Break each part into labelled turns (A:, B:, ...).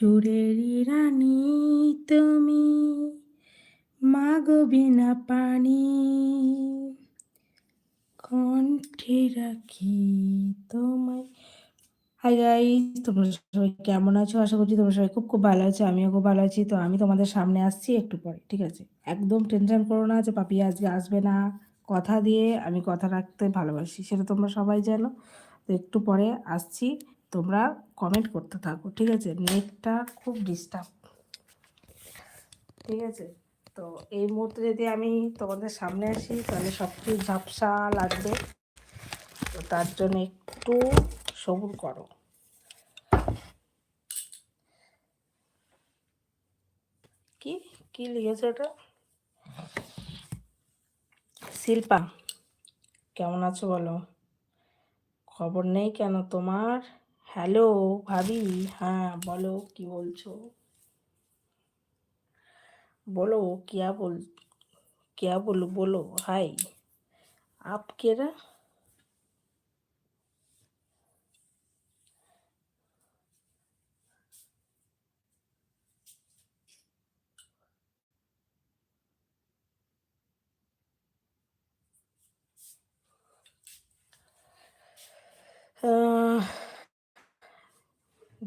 A: সুরেরই রানী তুমি, মাগো বিনা পানি। কণ্ঠে রাখি তোমায়। হাই গাইস তোমরা সবাই কেমন আছো? আশা করছি তোমরা সবাই খুব খুব ভালো আছো, আমিও খুব ভালো আছি। তো আমি তোমাদের সামনে আসছি একটু পরে, ঠিক আছে? একদম টেনশন করো না যে পাপি আজকে আসবে না। কথা দিয়ে আমি কথা রাখতে ভালোবাসি, সেটা তোমরা সবাই জানো। তো একটু পরে আসছি। তোমরা কমেন্ট করতে থাকো, ঠিক আছে? নেটটা খুব ডিস্টার্ব ঠিক আছে? তো এই মুহূর্তে যদি আমি তোমাদের সামনে আসি, তাহলে সব কিছু ঝাপসা লাগবে। তো তার জন্য একটু সবুর করো। কি? কি লিখেছে ওটা শিল্পা, কেমন আছো বলো? খবর নেই কেন তোমার? হ্যালো ভাবি হ্যাঁ বলো কি বলছো बोलो क्या बोल क्या बोलो बोलो हाय आप केरा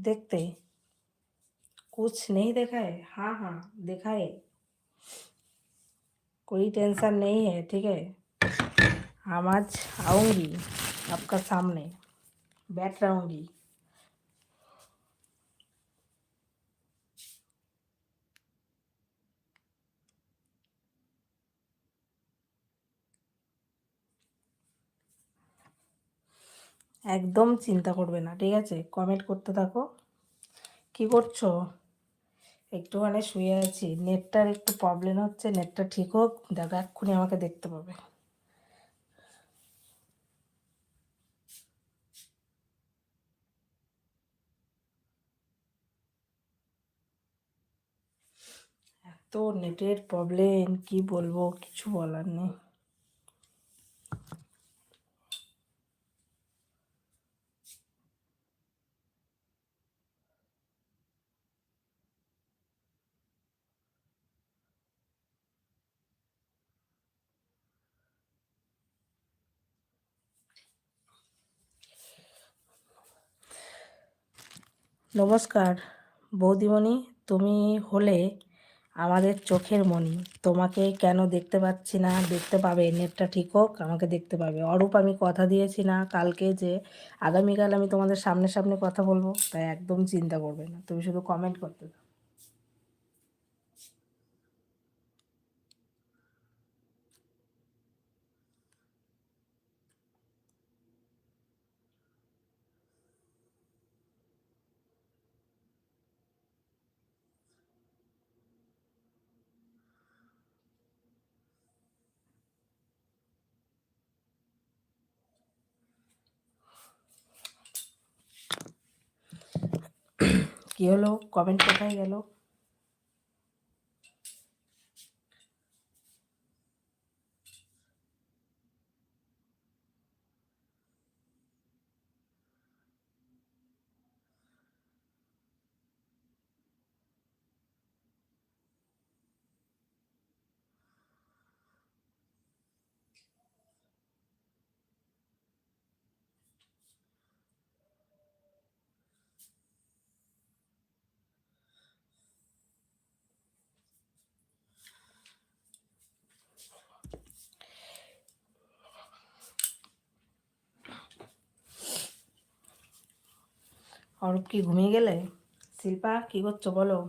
A: देखते कुछ नहीं देखा है? हाँ हाँ देखा है। कोई टेंशन नहीं है, ठीक है? हम आज आऊँगी आपका सामने, बैठ रहूँगी। একদম চিন্তা করবে না, ঠিক আছে? কমেন্ট করতে থাকো। কি করছ? একটুখানি শুয়ে আছি। নেটটার একটু প্রবলেম হচ্ছে নেটটা ঠিক হোক দেখো এক্ষুনি আমাকে দেখতে পাবে। এত নেটের প্রবলেম কি বলব? কিছু বলার নেই। নমস্কার, বৌদিমণি। তুমি হলে আমাদের চোখের মণি। তোমাকে কেন দেখতে পাচ্ছি না? দেখতে পাবে, নেটটা ঠিক হোক, আমাকে দেখতে পাবে। অরূপ, আমি কথা দিয়েছি না কালকে যে আগামীকাল আমি তোমাদের সামনে সামনে কথা বলব, তাই একদম চিন্তা করবে না। তুমি শুধু কমেন্ট করতে দাও কী হলো কমেন্ট কোথায় গেল? অরূপ কি ঘুমিয়ে গেলে? শিল্পা কি করছ বলো?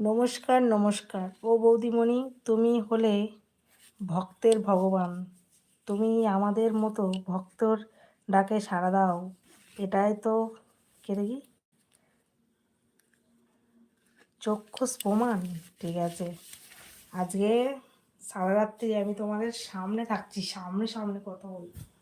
A: নমস্কার নমস্কার। ও বৌদিমণি, তুমি হলে ভক্তের ভগবান। তুমি আমাদের মতো ভক্তর ডাকে সাড়া দাও। এটাই তো কে দেখি চক্ষুষ প্রমাণ, ঠিক আছে। আজকে সারা রাত্রি আমি তোমাদের সামনে থাকছি, সামনে সামনে কথা বলব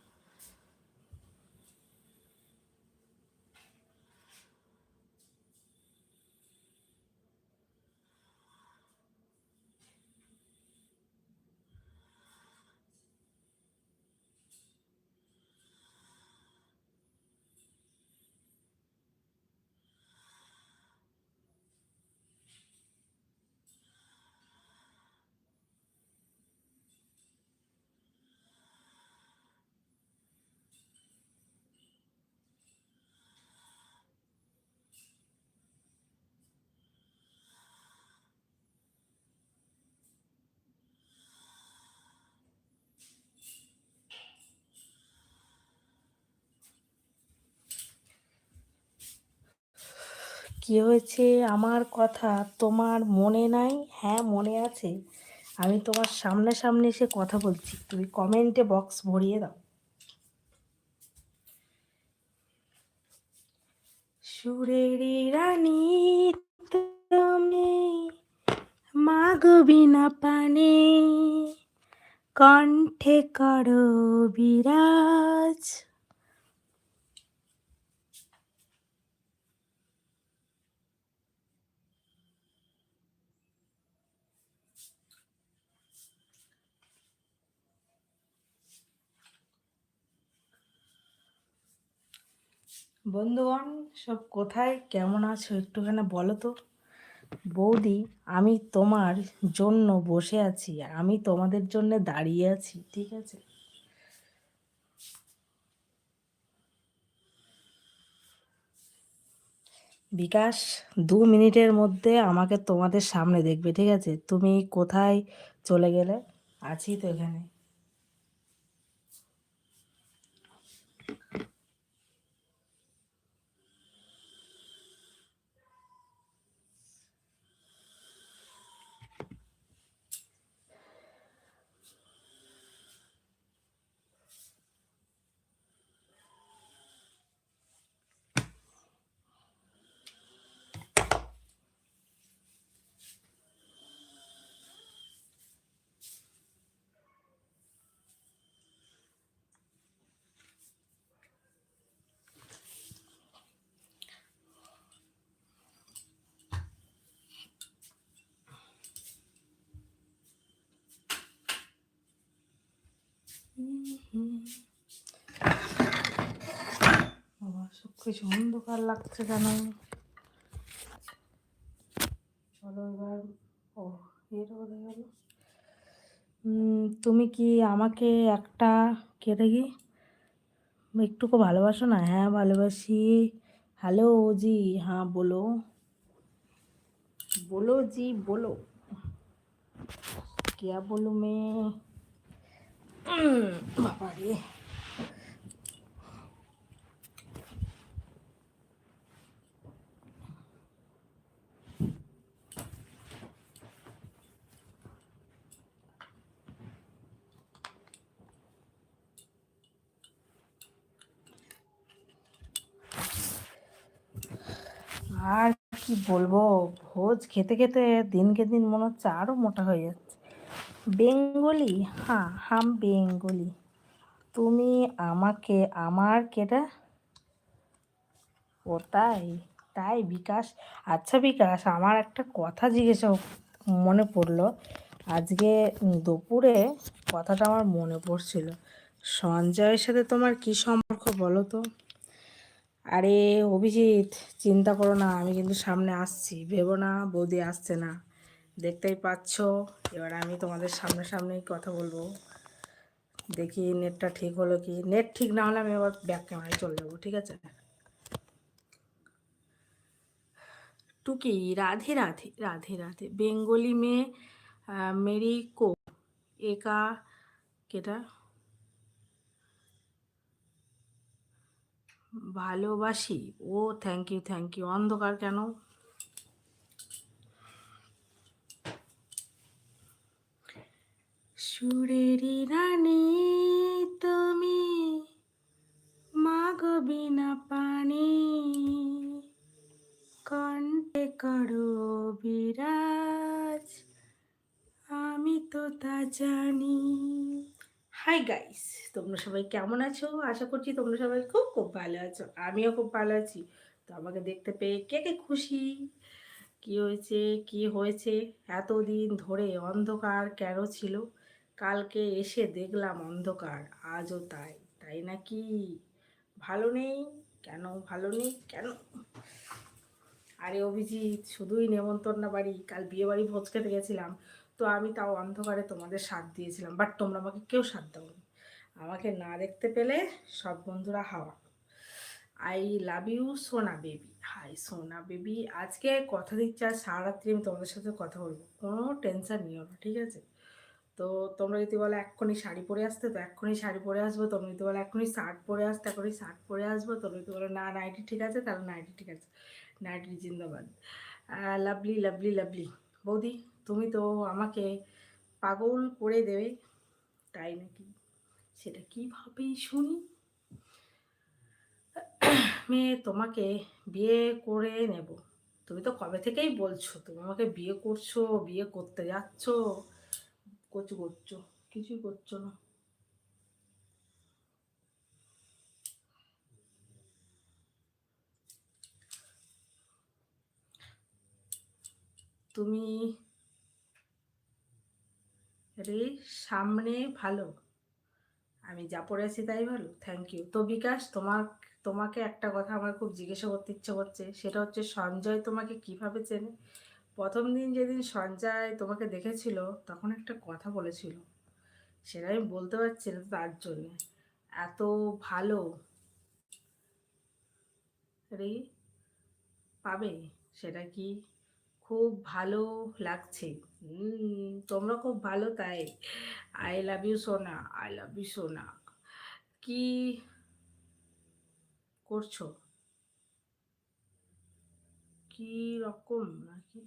A: কি হয়েছে? আমার কথা তোমার মনে নাই? হ্যাঁ মনে আছে। আমি তোমার সামনে সামনে এসে কথা বলছি। তুমি কমেন্টে বক্স ভরিয়ে দাও। সুরের রানী তুমি মাগো বিনা পানে। কণ্ঠে করো বিরাজ। বন্ধুগণ, সব কোথায়? কেমন আছো? একটুখানি বলো তো। বৌদি, আমি তোমার জন্য বসে আছি। আমি তোমাদের জন্য দাঁড়িয়ে আছি, ঠিক আছে? বিকাশ, দু মিনিটের মধ্যে আমাকে তোমাদের সামনে দেখবে, ঠিক আছে? তুমি কোথায় চলে গেলে? আছি তো এখানে বাবা সব কিছু অন্ধকার লাগছে কেন চলো এবার ও এর বোধ গেল তুমি কি আমাকে একটা কেটে কি একটুকু ভালোবাসো না হ্যাঁ ভালোবাসি হ্যালো জি হ্যাঁ বলো बोलो जी बोलो क्या बोलूँ मैं বাবা রে আর কি বলব? ভোজ খেতে খেতে দিনকে দিন মনে হচ্ছে আরও মোটা হয়ে যাচ্ছে। বেঙ্গলি? হ্যাঁ হাম বেঙ্গলি। তুমি আমাকে, আমার কেটা ও তাই? তাই বিকাশ? আচ্ছা বিকাশ, আমার একটা কথা জিজ্ঞাসা মনে পড়ল। আজকে দুপুরে কথাটা আমার মনে পড়ছিল। সঞ্জয়ের সাথে তোমার কি সম্পর্ক বলো তো? আরে অভিজিৎ, চিন্তা করো না, আমি কিন্তু সামনে আসছি। ভেবো না, বৌদি আসছে না। দেখতেই পাচ্ছ, এবার আমি তোমাদের সামনে সামনেই কথা বলব। দেখি নেটটা ঠিক হলো কি। নেট ঠিক না হলে আমি এবার ব্যাক ক্যামেরায় চলে যাব, ঠিক আছে? টুকি, রাধে রাধে রাধে রাধে। বেঙ্গলি মেয়ে মেরি কো, একা, কেটা? ভালোবাসি। ও থ্যাংক ইউ থ্যাংক ইউ অন্ধকার কেন? সুরেরি রানী, তুমি মাগো বিনা পানি। কণ্ঠে করো বিরাজ আমি তো তা জানি। হাই গাইস তোমরা সবাই কেমন আছো? আশা করছি তোমরা সবাই খুব খুব ভালো আছো। আমিও খুব ভালো আছি। তো আমাকে দেখতে পেয়ে কে কে খুশি? কি হয়েছে? কি হয়েছে? এতদিন ধরে অন্ধকার কেন ছিল? কালকে এসে দেখলাম অন্ধকার, আজও তাই। তাই নাকি? ভালো নেই? কেন ভালো নেই? কেন? আরে অভিজিৎ, শুধুই নেমন্তন্ন বাড়ি। কাল বিয়ে বাড়ি ভোজ খেতে গেছিলাম। তো আমি তাও অন্ধকারে তোমাদের সাথ দিয়েছিলাম বাট তোমরা আমাকে কেউ সাথ দাওনি। আমাকে না দেখতে পেলে সব বন্ধুরা হাওয়া। আই লাভ ইউ সোনা বেবি। হাই, সোনা বেবি, আজকে কথা দিচ্ছে আর সারারাত্রি আমি তোমাদের সাথে কথা বলব। কোনো টেনশন নিও না, ঠিক আছে? তো তোমরা যদি বলো এক্ষুনি শাড়ি পরে আসতে, তো এক্ষুনি শাড়ি পরে আসব। তোমরা যদি বলো এক্ষুনি শার্ট পরে আসতে এখনই শার্ট পরে আসব। তোমরা যদি বলো না নাইটি ঠিক আছে, তাহলে নাইটি ঠিক আছে। নাইটি জিন্দাবাদ। লাভলি লাভলি লাভলি বৌদি, তুমি তো আমাকে পাগল করে দেবে। তাই নাকি? সেটা কীভাবেই শুনি? মেয়ে, তোমাকে বিয়ে করে নেব। তুমি তো কবে থেকেই বলছো? তুমি আমাকে বিয়ে করছ, বিয়ে করতে যাচ্ছ। কচু করছ কিছুই করছ না। তুমি রে সামনে ভালো। আমি যা পড়ে আছি তাই ভালো। থ্যাংক ইউ তো বিকাশ তোমার তোমাকে একটা কথা আমার খুব জিজ্ঞাসা করতে ইচ্ছে করছে। সেটা হচ্ছে সঞ্জয় তোমাকে কীভাবে চেনে? প্রথম দিন যেদিন সঞ্জয় তোমাকে দেখেছিল, তখন একটা কথা বলেছিল। সেটা আমি বলতে পারছি না তার জন্যে। এত ভালো। রে পাবে? সেটা কি? খুব ভালো লাগছে। তোমরা খুব ভালো তাই। আই লাভ ইউ সোনা। আই লাভ ইউ সোনা। কি করছ? কি রকম নাকি?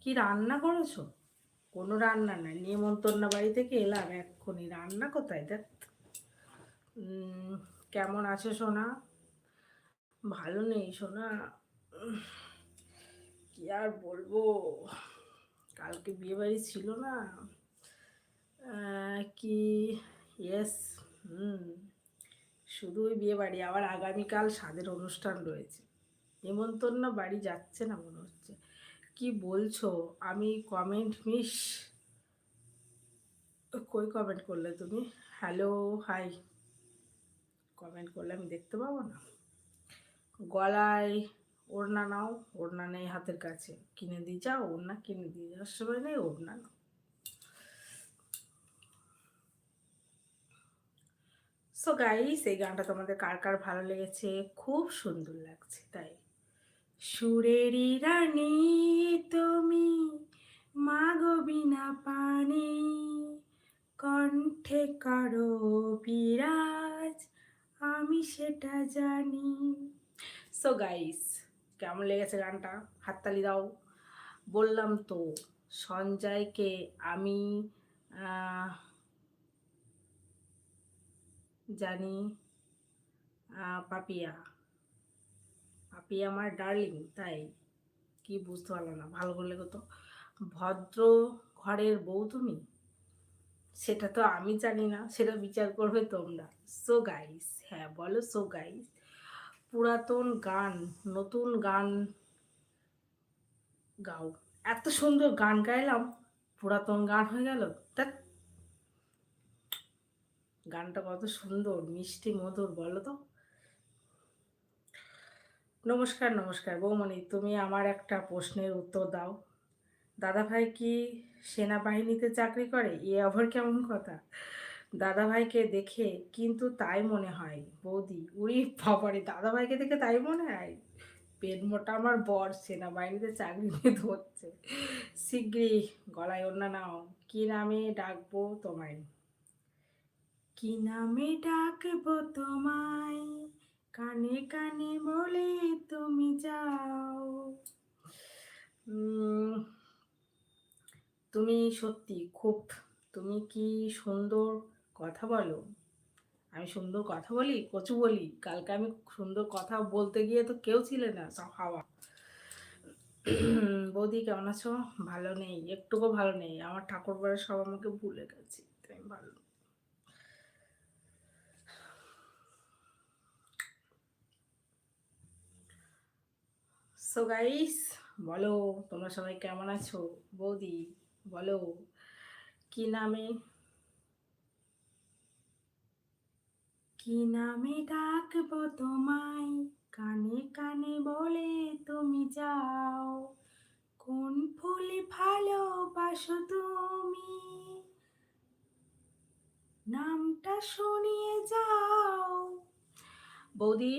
A: কি রান্না করেছ? কোনো রান্না নাই। নিমন্ত্রণ বাড়ি থেকে এলাম এক্ষুনি। রান্না কোথায়? দেখ। কেমন আছে, সোনা? ভালো নেই, সোনা। কি আর বলব? কালকে বিয়ে বাড়ি ছিল না। কি? Yes hmm. শুধুই বিয়ে বাড়ি। আবার আগামীকাল স্বাদের অনুষ্ঠান রয়েছে। নিমন্ত্রণ বাড়ি যাচ্ছে না মনে হচ্ছে। কি বলছো? আমি কমেন্ট মিস কই কমেন্ট করলে তুমি? হ্যালো হাই কমেন্ট করলে আমি দেখতে পাবো না। গলায় ওড়না নাও, ওড়না নেই হাতের কাছে। কিনে দিয়ে যাও, ওড়না কিনে দিয়ে যাওয়ার সময় নেই, ওড়না নাও। সো গাইস এই গানটা তোমাদের কার কার ভালো লেগেছে? খুব সুন্দর লাগছে, তাই। সুরেরই রানী, তুমি মাগো বিনা পানি। কণ্ঠে করো বিরাজ, আমি সেটা জানি। সো গাইস কেমন লেগেছে গানটা? হাততালি দাও। বললাম তো, সঞ্জয়কে আমি জানি পাপিয়া। পাপিয়া আমার ডার্লিং, তাই। কি বুঝতে পারল না, ভালো করলে কত ভদ্র ঘরের বউ তুমি? সেটা তো আমি জানি না, সেটা বিচার করবে তোমরা। সো গাইস হ্যাঁ বলো সো গাইস পুরাতন গান, নতুন গান গাও। এত সুন্দর গান গাইলাম, পুরাতন গান হয়ে গেল তা গানটা কত সুন্দর, মিষ্টি মধুর, বলো তো। নমস্কার নমস্কার, বৌমণি, তুমি আমার একটা প্রশ্নের উত্তর দাও। দাদাভাই কি সেনাবাহিনীতে চাকরি করে? এ আবার কেমন কথা? দাদাভাইকে দেখে কিন্তু তাই মনে হয়, বৌদি উড়ি বাবারে, দাদাভাইকে দেখে তাই মনে হয়? পেট মোটা আমার বর, সেনাবাহিনীতে চাকরি নিয়ে ধরছে। শীঘ্রই গলায় অন্য নাও। কি নামে ডাকবো তোমায়? কি নামে ডাকবো তোমায়? কানে কানে বলে তুমি যাও। তুমি সত্যি খুব, তুমি কি সুন্দর কথা বলো। আমি সুন্দর কথা বলি, কচু বলি। কালকে আমি সুন্দর কথা বলতে গিয়ে তো কেউ ছিলে না, সব হাওয়া। বৌদি কেমন আছো? ভালো নেই, একটুকু ভালো নেই। আমার ঠাকুর সব আমাকে ভুলে গেছে, তাই ভালো সো গাইস বলো, তোমরা সবাই কেমন আছো? বৌদি, বলো, কি নামে? কি নামে ডাকবো তোমায়? কানে কানে বলে তুমি যাও। কোন ফুলে ভালোবাসো তুমি? নামটা শুনিয়ে যাও। বৌদি,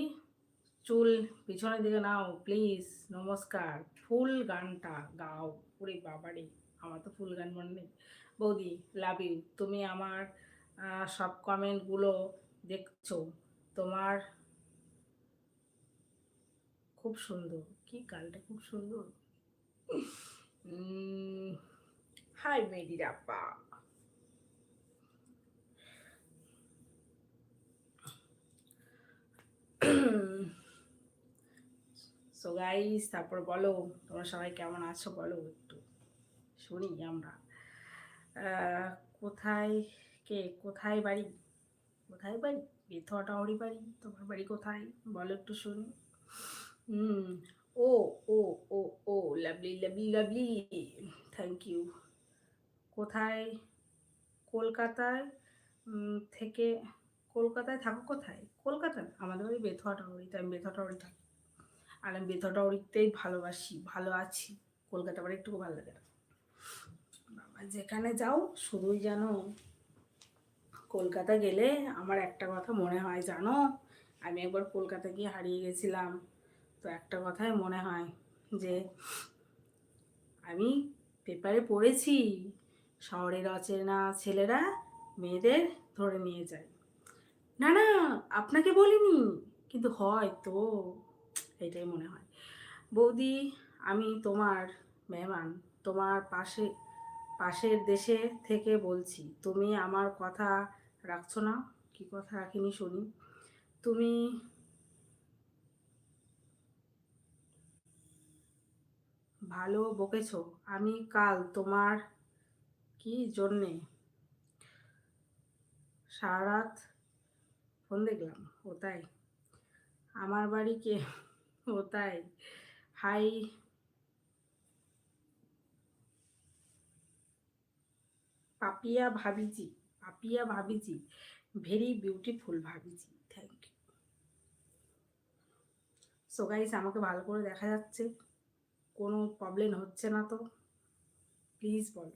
A: চুল পিছনের দিকে নাও প্লিজ নমস্কার। ফুল গানটা গাও। ওরে বাবারে, আমার তো ফুল গান মনে নেই। বৌদি লাভ ইউ তুমি আমার সব কমেন্টগুলো দেখছ? তোমার খুব সুন্দর। কি গানটা খুব সুন্দর? হাই মেরি রাপ্পা সো গাইস তারপর বলো, তোমরা সবাই কেমন আছো? বলো একটু। শুনি আমরা। কোথায় কে? কোথায় বাড়ি? কোথায় বাড়ি? বেথটাওয়ারি বাড়ি। তোমার বাড়ি কোথায়? বলো একটু শুনি। হুম, ও ও ও ও lovely lovely lovely thank you কোথায়? কলকাতায় থেকে কলকাতায় থাকো কোথায়? কলকাতা আমাদের বাড়ি বেথটাওয়ারিতে আমি বেথটাওয়ারি থাকি। আর আমি বেথটাওয়ারিতেই ভালোবাসি, ভালো আছি। কলকাতা বাড়ি একটু ভালো লাগে না। বাবা, যেখানে যাও, শুধুই জানো কলকাতা গেলে আমার একটা কথা মনে হয় জানো? আমি একবার কলকাতা গিয়ে হারিয়ে গেছিলাম। তো একটা কথাই মনে হয় যে আমি পেপারে পড়েছি শহরের অচেনা ছেলেরা মেয়েদের ধরে নিয়ে যায়। না না, আপনাকে বলিনি, কিন্তু হয় তো, এটাই মনে হয়। বৌদি, আমি তোমার মেহমান, তোমার পাশে, পাশের দেশে থেকে বলছি, তুমি আমার কথা রাখছো না? কি কথা রাখিনি শুনি। তুমি ভালো বকেছো। আমি কাল তোমার কি জন্যে? সারা রাত ফোন দেখলাম, ও তাই। আমার বাড়ি কে? ও তাই। হাই। পাপিয়া ভাবিজি। পাপিয়া ভাবিজি ভেরি বিউটিফুল ভাবিজি থ্যাংক ইউ সো গাইস আমাকে ভালো করে দেখা যাচ্ছে, কোনো প্রবলেম হচ্ছে না তো প্লিজ বল।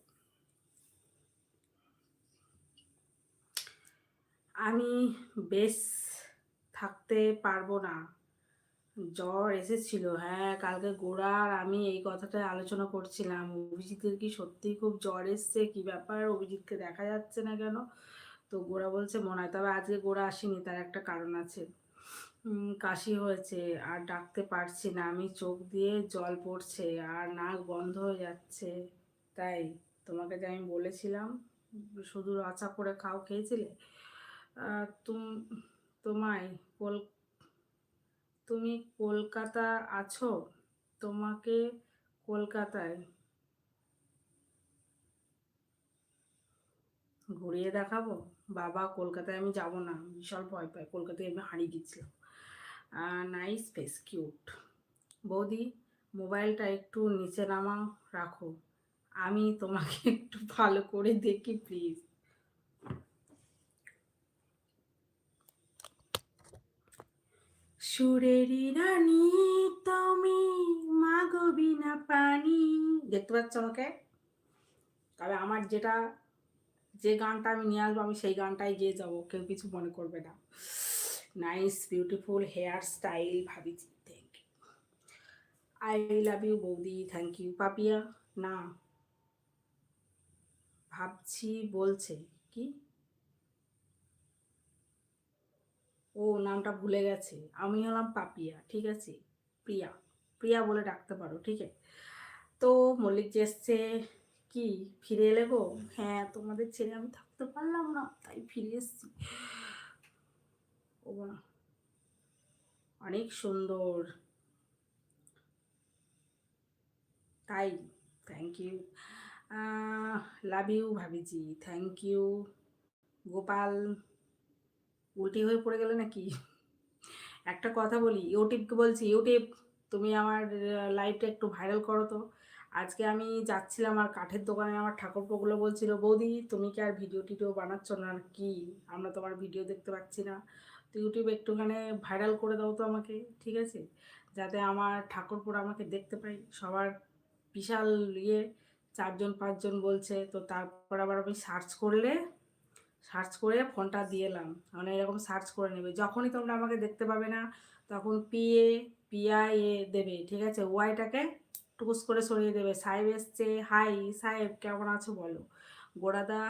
A: আমি বেশ থাকতে পারব না। জ্বর এসেছিল। হ্যাঁ কালকে গোড়া আর আমি এই কথাটা আলোচনা করছিলাম। অভিজিতের কি সত্যিই খুব জ্বর এসছে? কি ব্যাপার? অভিজিৎকে দেখা যাচ্ছে না কেন? তো গোড়া বলছে, মনে হয় তবে আজকে গোড়া আসেনি, তার একটা কারণ আছে। কাশি হয়েছে, আর ডাকতে পারছি না। আমি চোখ দিয়ে জল পড়ছে, আর নাক বন্ধ হয়ে যাচ্ছে। তাই তোমাকে যে আমি বলেছিলাম, শুধু আচা করে খাও, খেয়েছিলে? তোমায় কল তুমি কলকাতা আছো? তোমাকে কলকাতায় ঘুরিয়ে দেখাবো? বাবা, কলকাতায় আমি যাব না। বিশাল ভয় পাই কলকাতায় আমি হারিয়ে গেছিলাম। নাইস ফেস কিউট বৌদি, মোবাইলটা একটু নিচে নামা রাখো। আমি তোমাকে একটু ভালো করে দেখি প্লিজ সুরেরই রানী তুমি মাগো বিনা পানি। দেখতে পাচ্ছ আমাকে? তবে আমার যেটা, যে গানটা আমি নিয়ে আসব, আমি সেই গানটাই গিয়ে যাব। কেউ কিছু মনে করবে না। Nice beautiful hair style ভাবিছি। Thank you I love you বৌদি। Thank you Papiya. না। ভাবছি বলছে। কি? ও নামটা ভুলে গেছে। আমি হলাম পাপিয়া, ঠিক আছে? প্রিয়া। প্রিয়া বলে ডাকতে পারো, ঠিক আছে? তো মল্লিক যে এসছে, কি, ফিরে এলে গো? হ্যাঁ তোমাদের ছেড়ে আমি থাকতে পারলাম না, তাই ফিরে এসেছি। ও অনেক সুন্দর। তাই থ্যাংক ইউ লাভ ইউ ভাবিজি থ্যাংক ইউ গোপাল উল্টি হয়ে পড়ে গেলে নাকি? একটা কথা বলি ইউটিউবকে বলছি ইউটিউব তুমি আমার লাইভটা একটু ভাইরাল করো তো। আজকে আমি যাচ্ছিলাম আর কাঠের দোকানে, আমার ঠাকুরপোগুলো বলছিল, বৌদি, তুমি কি আর ভিডিও টিডিও বানাচ্ছ না কি আমরা তোমার ভিডিও দেখতে পাচ্ছি না। তো ইউটিউব একটুখানি ভাইরাল করে দাও তো আমাকে, ঠিক আছে? যাতে আমার ঠাকুরপুর আমাকে দেখতে পাই। সবার বিশাল ইয়ে চারজন, পাঁচজন বলছে, তো তারপর আবার আমি সার্চ করলে সার্চ করে ফোনটা দিয়ে এলাম। মানে এরকম সার্চ করে নেবে। যখনই তোমরা আমাকে দেখতে পাবে না, তখন পিএ পিআই এ দেবে, ঠিক আছে? ওয়াইটাকে টুকুস করে সরিয়ে দেবে। সাহেব এসছে হাই সাহেব, কেমন আছো বলো? গোড়াদা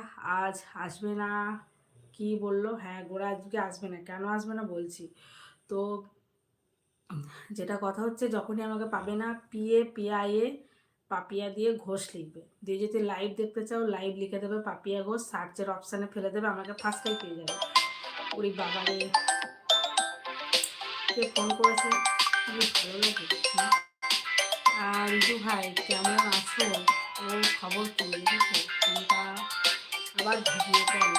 A: আজ আসবে না। কি বলল? হ্যাঁ গোড়া আজকে আসবে না। কেন আসবে না? বলছি। তো যেটা কথা হচ্ছে, যখনই আমাকে পাবে না পিএ পিআই এ পাপিয়া দিয়ে ঘোষ লিখবে। দিয়ে যদি লাইভ দেখতে চাও লাইভ লিখে দেবে পাপিয়া ঘোষ সার্চের অপশানে ফেলে দেবে, আমাকে ফার্স্টেই পেয়ে যাবে। ওই বাবারে কে ফোন করেছে? ভালো লাগে। আর রিজু ভাই, কেমন আছো? ওর খবর কি ফোনটা আবার ভিডিও কল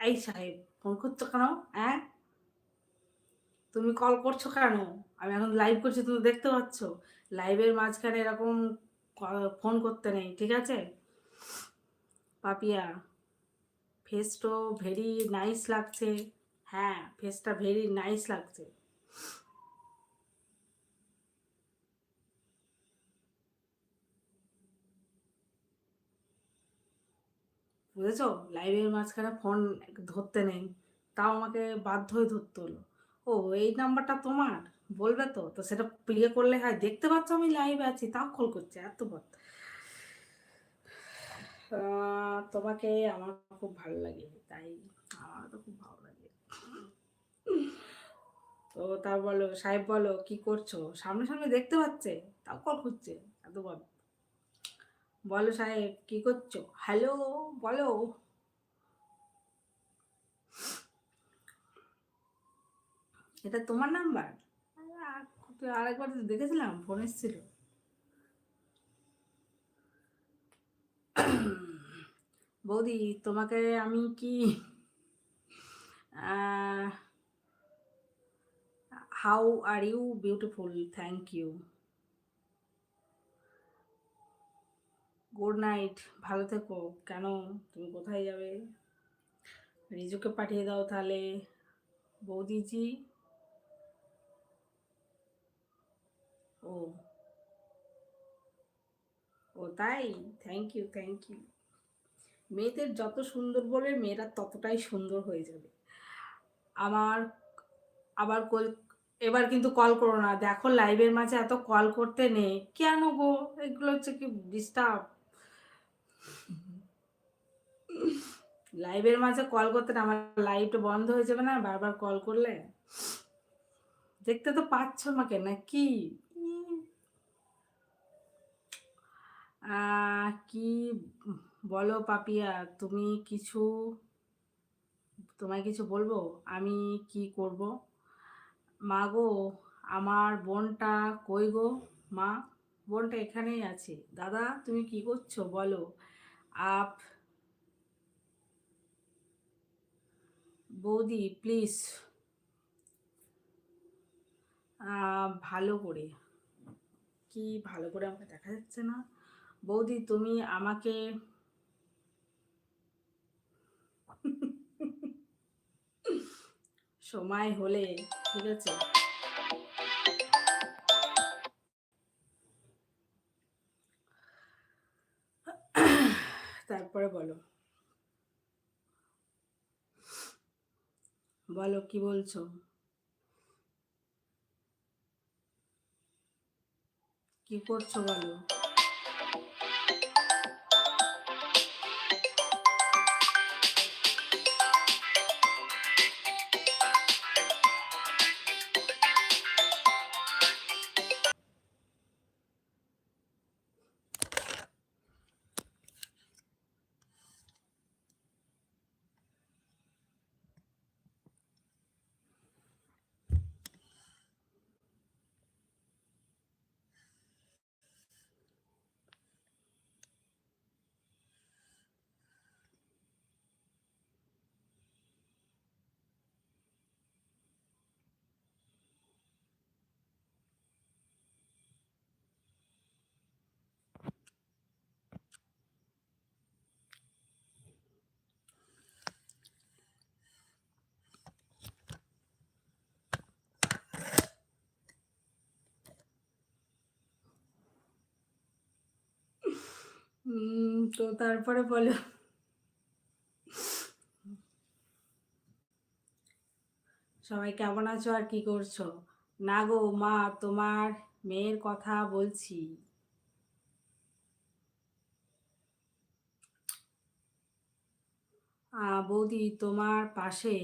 A: এই সাহেব ফোন করছ কেন? তুমি কল করছ কেন? আমি এখন লাইভ করছি, তুমি দেখতে পাচ্ছ। লাইভের মাঝখানে এরকম ফোন করতে নেই, ঠিক আছে? পাপিয়া ফেসটো ভেরি নাইস লাগছে। হ্যাঁ ফেসটা ভেরি নাইস লাগছে। বুঝেছ? লাইভের মাঝখানে ফোন ধরতে নেই। তাও আমাকে বাধ্য হয়ে ধরতে হলো। ও, এই নাম্বারটা তোমার? বলবে তো। তো সেটা প্লে করলে হয়। দেখতে পাচ্ছ আমি লাইভে আছি, তাও কল করছে, এত বদ। তোমাকে আমার খুব ভালো লাগে, তাই আমার তো খুব ভালো লাগে। তো তা বলো, সাহেব বলো, কি করছ? সামনে সামনে দেখতে পাচ্ছে, তাও কল করছে, এত বদ। বলো সাহেব, কি করছ? হ্যালো বলো। এটা তোমার নাম্বার? আরেকবার তো দেখেছিলাম, ফোন এসেছিল। বৌদি, তোমাকে আমি কি how are you beautiful thank you good night ভালো থেকো। কেন? তুমি কোথায় যাবে? রিজুকে পাঠিয়ে দাও তাহলে। বৌদিজি ও। ও তাই? থ্যাংক ইউ থ্যাংক ইউ মেয়েদের যত সুন্দর বলবে, মেয়েরা ততটাই সুন্দর হয়ে যাবে। আমার, আবার কল, এবার কিন্তু কল করো না। দেখো লাইভের মাঝে এত কল করতে নেই। কেন গো? এগুলো হচ্ছে কি ডিস্টার্ব লাইভের মাঝে কল করতে না আমার লাইভটা বন্ধ হয়ে যাবে না? বারবার কল করলে? দেখতে তো পাচ্ছ আমাকে না কি কি বলো পাপিয়া, তুমি কিছু, তোমায় কিছু বলব? আমি কি করব? মা গো, আমার বোনটা কই গো? মা, বোনটা এখানেই আছে। দাদা, তুমি কি করছ? বলো। আপ, বৌদি, প্লিজ। ভালো করে। কি ভালো করে আমাকে দেখা যাচ্ছে না? বৌদি, তুমি আমাকে সময় হলে, ঠিক আছে? তারপরে বলো। বলো, কি বলছো? কি করছ বলো? তো তারপরে বলো। সবাই কেমন আছো আর কি করছ? না গো মা, তোমার মেয়ের কথা বলছি। বৌদি, তোমার পাশে